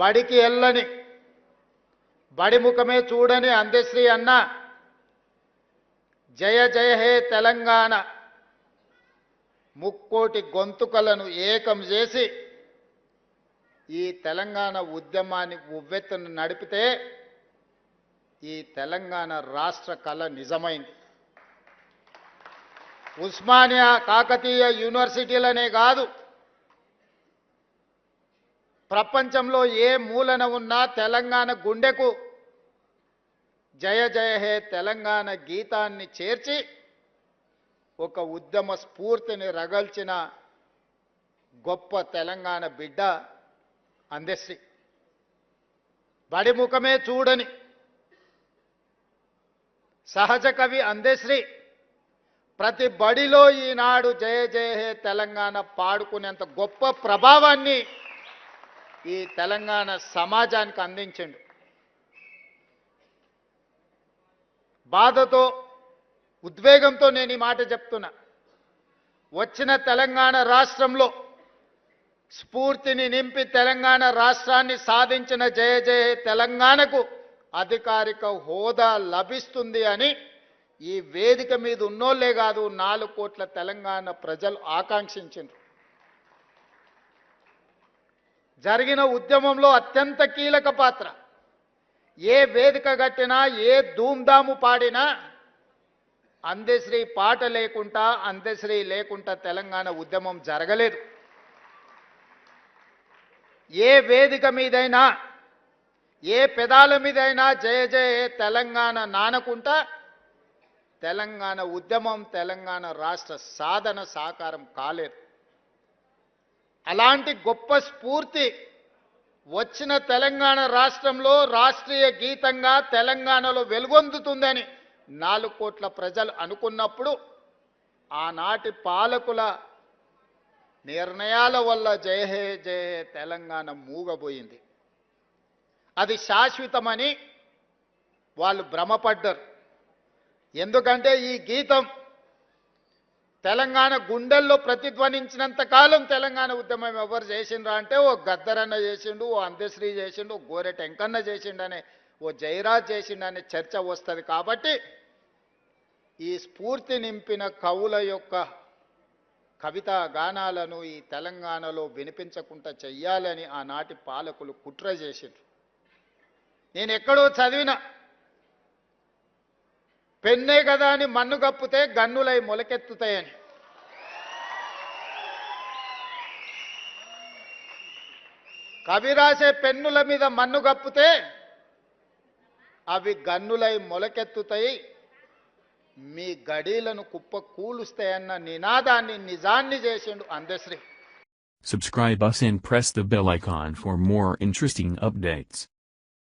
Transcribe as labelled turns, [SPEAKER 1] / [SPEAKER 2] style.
[SPEAKER 1] బడికి వెళ్ళని బడి ముఖమే చూడని అందశ్రీ అన్న. జయ జయ హే తెలంగాణ. ముక్కోటి గొంతుకలను ఏకం చేసి ఈ తెలంగాణ ఉద్యమాన్ని ఉవ్వెత్తును నడిపితే ఈ తెలంగాణ రాష్ట్ర కళ నిజమైంది. ఉస్మానియా కాకతీయ యూనివర్సిటీలనే కాదు ప్రపంచంలో ఏ మూలన ఉన్నా తెలంగాణ గుండెకు జయ జయ హే తెలంగాణ గీతాన్ని చేర్చి ఒక ఉద్యమ స్ఫూర్తిని రగల్చిన గొప్ప తెలంగాణ బిడ్డ అందశ్రీ. బడి ముఖమే చూడని సహజ కవి అందశ్రీ ప్రతి బడిలో ఈనాడు జయ జయ హే తెలంగాణ పాడుకునేంత గొప్ప ప్రభావాన్ని ఈ తెలంగాణ సమాజానికి అందించండు. బాధతో ఉద్వేగంతో నేను ఈ మాట చెప్తున్నా. వచ్చిన తెలంగాణ రాష్ట్రంలో స్ఫూర్తిని నింపి తెలంగాణ రాష్ట్రాన్ని సాధించిన జయ జయ తెలంగాణకు అధికారిక హోదా లభిస్తుంది అని ఈ వేదిక మీద ఉన్నోళ్ళే కాదు నాలుగు కోట్ల తెలంగాణ ప్రజలు ఆకాంక్షించారు జరిగిన ఉద్యమంలో అత్యంత కీలక పాత్ర. ఏ వేదిక కట్టినా ఏ ధూమ్ధాము పాడినా అందశ్రీ పాట లేకుండా అందశ్రీ లేకుండా తెలంగాణ ఉద్యమం జరగలేదు. ఏ వేదిక మీదైనా ఏ పెదాల మీదైనా జయ జయ తెలంగాణ నానకుంటా తెలంగాణ ఉద్యమం తెలంగాణ రాష్ట్ర సాధన సాకారం కాలేదు. అలాంటి గొప్ప స్ఫూర్తి వచ్చిన తెలంగాణ రాష్ట్రంలో రాష్ట్రీయ గీతంగా తెలంగాణలో వెలుగొందుతుందని నాలుగు కోట్ల ప్రజలు అనుకున్నప్పుడు ఆనాటి పాలకుల నిర్ణయాల వల్ల జయహే హే హే తెలంగాణ మూగబోయింది. అది శాశ్వతమని వాళ్ళు భ్రమపడ్డారు. ఎందుకంటే ఈ గీతం తెలంగాణ గుండెల్లో ప్రతిధ్వనించినంత కాలం తెలంగాణ ఉద్యమం ఎవరు చేసిండ్రా అంటే ఓ గద్దరన్న చేసిండు ఓ అందశ్రీ చేసిండు ఓ గోరె టెంకన్న చేసిండనే ఓ జయరాజ్ చేసిండనే చర్చ వస్తుంది కాబట్టి ఈ స్ఫూర్తి నింపిన కవుల యొక్క కవితా గానాలను ఈ తెలంగాణలో వినిపించకుండా చెయ్యాలని ఆనాటి పాలకులు కుట్ర చేసిండ్రు. నేను ఎక్కడో చదివిన పెన్నే కదా అని మన్ను కప్పితే గన్నులై మొలకెత్తుతాయని కవి రాసే పెన్నుల మీద మన్ను కప్పితే అవి గన్నులై మొలకెత్తుతాయి మీ గడీలను కుప్ప కూలుస్తాయన్న నినాదాన్ని నిజాన్ని చేసిండు Andasri
[SPEAKER 2] Subscribe us and press the bell icon for more interesting updates.